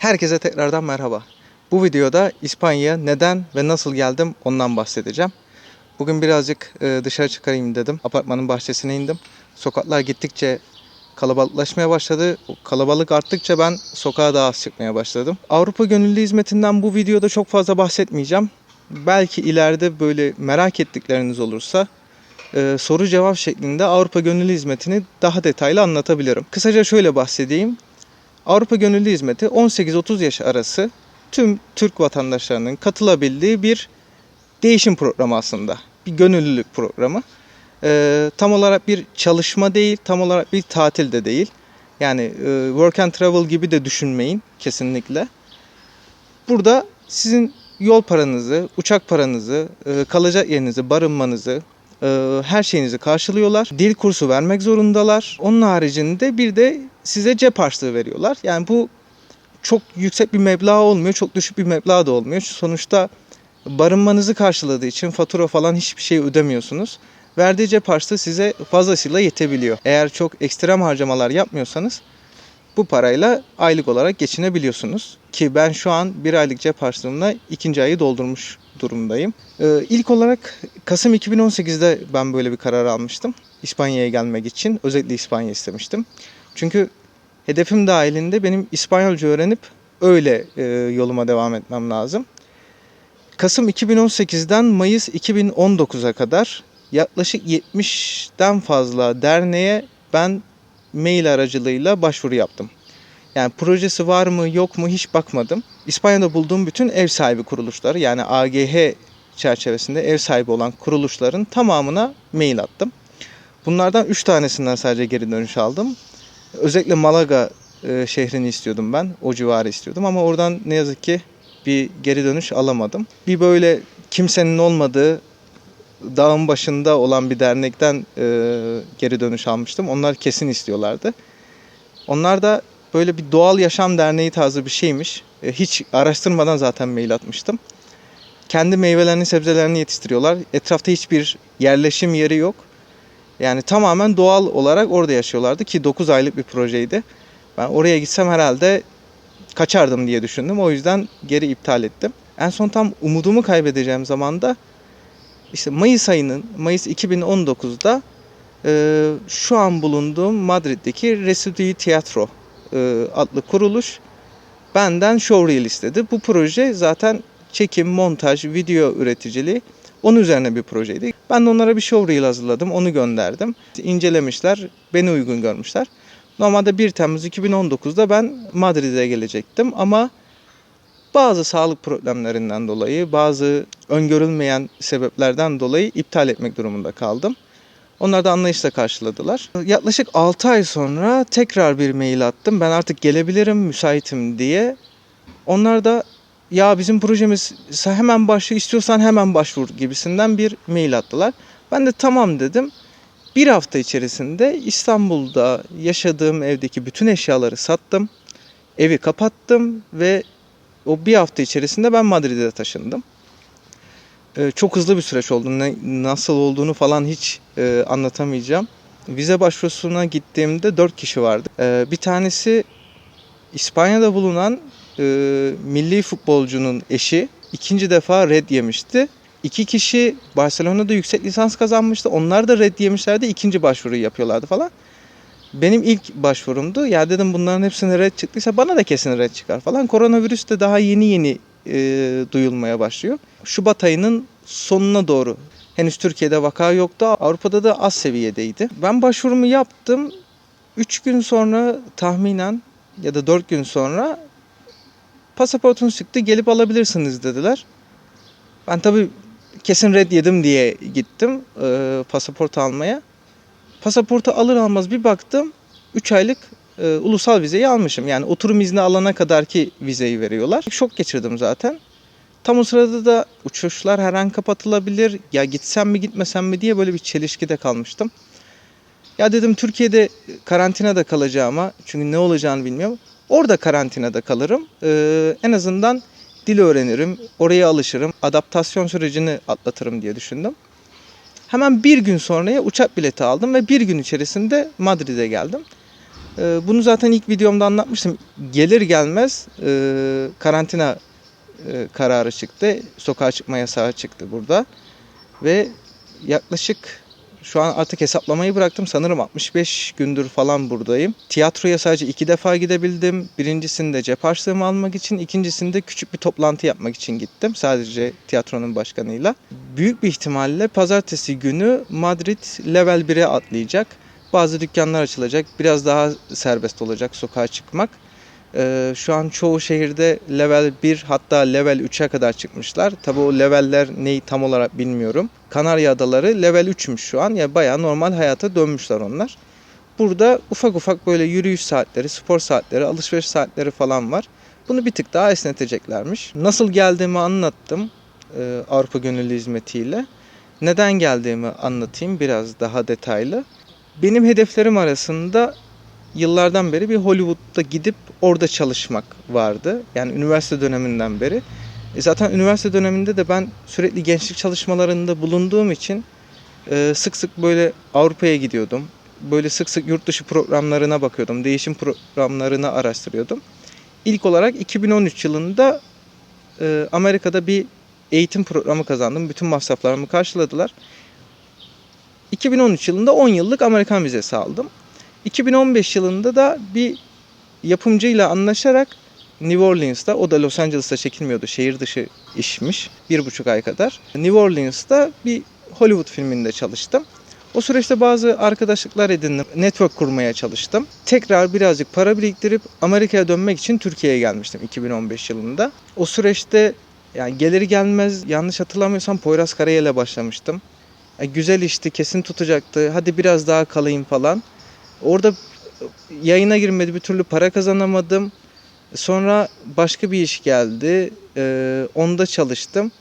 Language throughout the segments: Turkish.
Herkese tekrardan merhaba. Bu videoda İspanya'ya neden ve nasıl geldim ondan bahsedeceğim. Bugün birazcık e, dışarı çıkarayım dedim. Apartmanın bahçesine indim. Sokaklar gittikçe kalabalıklaşmaya başladı. Kalabalık arttıkça ben sokağa daha az çıkmaya başladım. Avrupa Gönüllü Hizmeti'nden bu videoda çok fazla bahsetmeyeceğim. Belki ileride böyle merak ettikleriniz olursa e, soru cevap şeklinde Avrupa Gönüllü Hizmeti'ni daha detaylı anlatabilirim. Kısaca şöyle bahsedeyim. Avrupa Gönüllü Hizmeti 18-30 yaş arası tüm Türk vatandaşlarının katılabildiği bir değişim programı aslında. Bir gönüllülük programı. Ee, tam olarak bir çalışma değil, tam olarak bir tatil de değil. Yani e, work and travel gibi de düşünmeyin kesinlikle. Burada sizin yol paranızı, uçak paranızı, e, kalacak yerinizi, barınmanızı, e, her şeyinizi karşılıyorlar. Dil kursu vermek zorundalar. Onun haricinde bir de size cep harçlığı veriyorlar. Yani bu çok yüksek bir meblağ olmuyor, çok düşük bir meblağ da olmuyor. Sonuçta barınmanızı karşıladığı için fatura falan hiçbir şey ödemiyorsunuz. Verdiği cep harçlığı size fazlasıyla yetebiliyor. Eğer çok ekstrem harcamalar yapmıyorsanız bu parayla aylık olarak geçinebiliyorsunuz. Ki ben şu an bir aylık cep harçlığımla ikinci ayı doldurmuş durumdayım. Ee, ilk olarak Kasım 2018'de ben böyle bir karar almıştım. İspanya'ya gelmek için. Özellikle İspanya istemiştim. Çünkü hedefim dahilinde benim İspanyolca öğrenip öyle e, yoluma devam etmem lazım. Kasım 2018'den Mayıs 2019'a kadar yaklaşık 70'den fazla derneğe ben mail aracılığıyla başvuru yaptım. Yani projesi var mı yok mu hiç bakmadım. İspanya'da bulduğum bütün ev sahibi kuruluşları yani AGH çerçevesinde ev sahibi olan kuruluşların tamamına mail attım. Bunlardan 3 tanesinden sadece geri dönüş aldım. Özellikle Malaga e, şehrini istiyordum ben. O civarı istiyordum ama oradan ne yazık ki bir geri dönüş alamadım. Bir böyle kimsenin olmadığı dağın başında olan bir dernekten e, geri dönüş almıştım. Onlar kesin istiyorlardı. Onlar da böyle bir doğal yaşam derneği tarzı bir şeymiş. E, hiç araştırmadan zaten mail atmıştım. Kendi meyvelerini, sebzelerini yetiştiriyorlar. Etrafta hiçbir yerleşim yeri yok. Yani tamamen doğal olarak orada yaşıyorlardı ki 9 aylık bir projeydi. Ben oraya gitsem herhalde kaçardım diye düşündüm. O yüzden geri iptal ettim. En son tam umudumu kaybedeceğim zaman da işte Mayıs ayının Mayıs 2019'da e, şu an bulunduğum Madrid'deki Residui Teatro e, adlı kuruluş benden showreel istedi. Bu proje zaten çekim, montaj, video üreticiliği onun üzerine bir projeydi. Ben de onlara bir showreel hazırladım, onu gönderdim. İncelemişler, beni uygun görmüşler. Normalde 1 Temmuz 2019'da ben Madrid'e gelecektim ama bazı sağlık problemlerinden dolayı, bazı öngörülmeyen sebeplerden dolayı iptal etmek durumunda kaldım. Onlar da anlayışla karşıladılar. Yaklaşık 6 ay sonra tekrar bir mail attım. Ben artık gelebilirim, müsaitim diye. Onlar da ya bizim projemiz hemen başvur, istiyorsan hemen başvur gibisinden bir mail attılar. Ben de tamam dedim. Bir hafta içerisinde İstanbul'da yaşadığım evdeki bütün eşyaları sattım. Evi kapattım ve o bir hafta içerisinde ben Madrid'e taşındım. Ee, çok hızlı bir süreç oldu. Ne, nasıl olduğunu falan hiç e, anlatamayacağım. Vize başvurusuna gittiğimde 4 kişi vardı. Ee, bir tanesi İspanya'da bulunan e, milli futbolcunun eşi. ikinci defa red yemişti. İki kişi Barcelona'da yüksek lisans kazanmıştı. Onlar da red yemişlerdi. İkinci başvuruyu yapıyorlardı falan. Benim ilk başvurumdu. Ya dedim bunların hepsine red çıktıysa bana da kesin red çıkar falan. Koronavirüs de daha yeni yeni e, duyulmaya başlıyor. Şubat ayının sonuna doğru. Henüz Türkiye'de vaka yoktu. Avrupa'da da az seviyedeydi. Ben başvurumu yaptım. 3 gün sonra tahminen ya da 4 gün sonra pasaportunuz çıktı gelip alabilirsiniz dediler. Ben tabii kesin red yedim diye gittim e, pasaport almaya. Pasaportu alır almaz bir baktım 3 aylık e, ulusal vizeyi almışım. Yani oturum izni alana kadar ki vizeyi veriyorlar. Şok geçirdim zaten. Tam o sırada da uçuşlar her an kapatılabilir. Ya gitsem mi gitmesem mi diye böyle bir çelişkide kalmıştım. Ya dedim Türkiye'de karantinada kalacağıma çünkü ne olacağını bilmiyorum. Orada karantinada kalırım. Ee, en azından dil öğrenirim, oraya alışırım, adaptasyon sürecini atlatırım diye düşündüm. Hemen bir gün sonraya uçak bileti aldım ve bir gün içerisinde Madrid'e geldim. Ee, bunu zaten ilk videomda anlatmıştım. Gelir gelmez e, karantina e, kararı çıktı. Sokağa çıkma yasağı çıktı burada. Ve yaklaşık şu an artık hesaplamayı bıraktım. Sanırım 65 gündür falan buradayım. Tiyatroya sadece iki defa gidebildim. Birincisinde cep harçlığımı almak için, ikincisinde küçük bir toplantı yapmak için gittim. Sadece tiyatronun başkanıyla. Büyük bir ihtimalle pazartesi günü Madrid level 1'e atlayacak. Bazı dükkanlar açılacak. Biraz daha serbest olacak sokağa çıkmak. Ee, şu an çoğu şehirde level 1 hatta level 3'e kadar çıkmışlar. Tabi o leveller neyi tam olarak bilmiyorum. Kanarya Adaları level 3'müş şu an. Yani bayağı normal hayata dönmüşler onlar. Burada ufak ufak böyle yürüyüş saatleri, spor saatleri, alışveriş saatleri falan var. Bunu bir tık daha esneteceklermiş. Nasıl geldiğimi anlattım e, Avrupa Gönüllü Hizmeti'yle. Neden geldiğimi anlatayım biraz daha detaylı. Benim hedeflerim arasında yıllardan beri bir Hollywood'da gidip orada çalışmak vardı. Yani üniversite döneminden beri. E zaten üniversite döneminde de ben sürekli gençlik çalışmalarında bulunduğum için e, sık sık böyle Avrupa'ya gidiyordum. Böyle sık sık yurt dışı programlarına bakıyordum. Değişim programlarını araştırıyordum. İlk olarak 2013 yılında e, Amerika'da bir eğitim programı kazandım. Bütün masraflarımı karşıladılar. 2013 yılında 10 yıllık Amerikan vizesi aldım. 2015 yılında da bir yapımcıyla anlaşarak New Orleans'ta, o da Los Angeles'ta çekilmiyordu, şehir dışı işmiş, bir buçuk ay kadar. New Orleans'ta bir Hollywood filminde çalıştım. O süreçte bazı arkadaşlıklar edindim, network kurmaya çalıştım. Tekrar birazcık para biriktirip Amerika'ya dönmek için Türkiye'ye gelmiştim 2015 yılında. O süreçte yani gelir gelmez yanlış hatırlamıyorsam Poyraz Karayel'e başlamıştım. Yani güzel işti, kesin tutacaktı, hadi biraz daha kalayım falan. Orada yayına girmedi bir türlü para kazanamadım. Sonra başka bir iş geldi. Ee, onda çalıştım.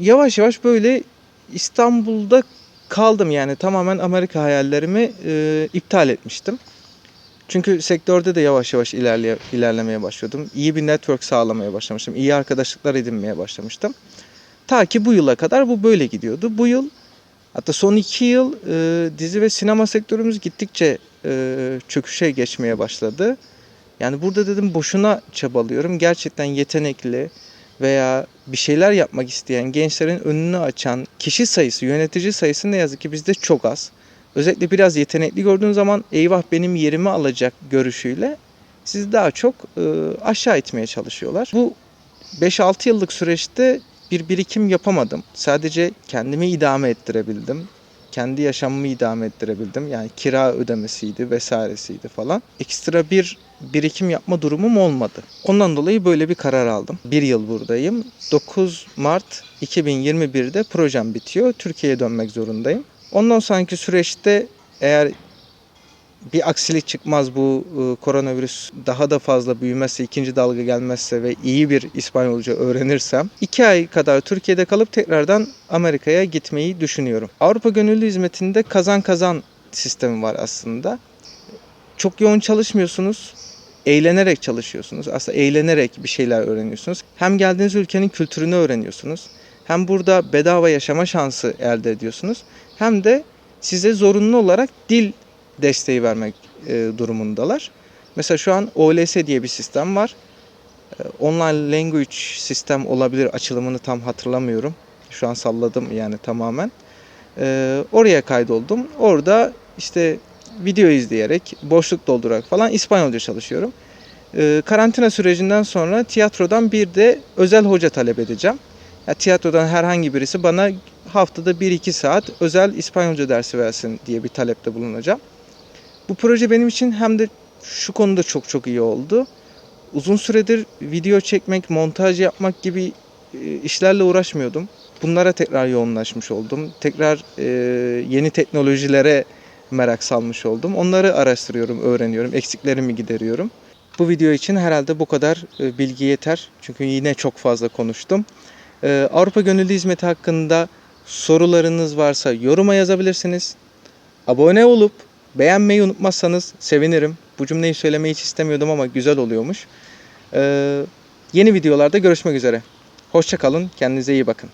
Yavaş yavaş böyle İstanbul'da kaldım yani tamamen Amerika hayallerimi e, iptal etmiştim. Çünkü sektörde de yavaş yavaş ilerleye, ilerlemeye başlıyordum. İyi bir network sağlamaya başlamıştım. İyi arkadaşlıklar edinmeye başlamıştım. Ta ki bu yıla kadar bu böyle gidiyordu. Bu yıl Hatta son iki yıl e, dizi ve sinema sektörümüz gittikçe e, çöküşe geçmeye başladı. Yani burada dedim boşuna çabalıyorum. Gerçekten yetenekli veya bir şeyler yapmak isteyen gençlerin önünü açan kişi sayısı, yönetici sayısı ne yazık ki bizde çok az. Özellikle biraz yetenekli gördüğün zaman eyvah benim yerimi alacak görüşüyle sizi daha çok e, aşağı itmeye çalışıyorlar. Bu 5-6 yıllık süreçte bir birikim yapamadım. Sadece kendimi idame ettirebildim. Kendi yaşamımı idame ettirebildim. Yani kira ödemesiydi vesairesiydi falan. Ekstra bir birikim yapma durumum olmadı. Ondan dolayı böyle bir karar aldım. Bir yıl buradayım. 9 Mart 2021'de projem bitiyor. Türkiye'ye dönmek zorundayım. Ondan sonraki süreçte eğer bir aksilik çıkmaz bu e, koronavirüs daha da fazla büyümezse, ikinci dalga gelmezse ve iyi bir İspanyolca öğrenirsem iki ay kadar Türkiye'de kalıp tekrardan Amerika'ya gitmeyi düşünüyorum. Avrupa Gönüllü Hizmeti'nde kazan kazan sistemi var aslında. Çok yoğun çalışmıyorsunuz. Eğlenerek çalışıyorsunuz. Aslında eğlenerek bir şeyler öğreniyorsunuz. Hem geldiğiniz ülkenin kültürünü öğreniyorsunuz. Hem burada bedava yaşama şansı elde ediyorsunuz. Hem de size zorunlu olarak dil desteği vermek e, durumundalar. Mesela şu an OLS diye bir sistem var. E, online Language sistem olabilir açılımını tam hatırlamıyorum. Şu an salladım yani tamamen. E, oraya kaydoldum. Orada işte video izleyerek, boşluk doldurarak falan İspanyolca çalışıyorum. Karantina sürecinden sonra tiyatrodan bir de özel hoca talep edeceğim. Ya, tiyatrodan herhangi birisi bana haftada 1-2 saat özel İspanyolca dersi versin diye bir talepte bulunacağım. Bu proje benim için hem de şu konuda çok çok iyi oldu. Uzun süredir video çekmek, montaj yapmak gibi e, işlerle uğraşmıyordum. Bunlara tekrar yoğunlaşmış oldum. Tekrar e, yeni teknolojilere merak salmış oldum. Onları araştırıyorum, öğreniyorum, eksiklerimi gideriyorum. Bu video için herhalde bu kadar e, bilgi yeter. Çünkü yine çok fazla konuştum. Avrupa Gönüllü Hizmeti hakkında sorularınız varsa yoruma yazabilirsiniz. Abone olup Beğenmeyi unutmazsanız sevinirim. Bu cümleyi söylemeyi hiç istemiyordum ama güzel oluyormuş. Ee, yeni videolarda görüşmek üzere. Hoşçakalın, kendinize iyi bakın.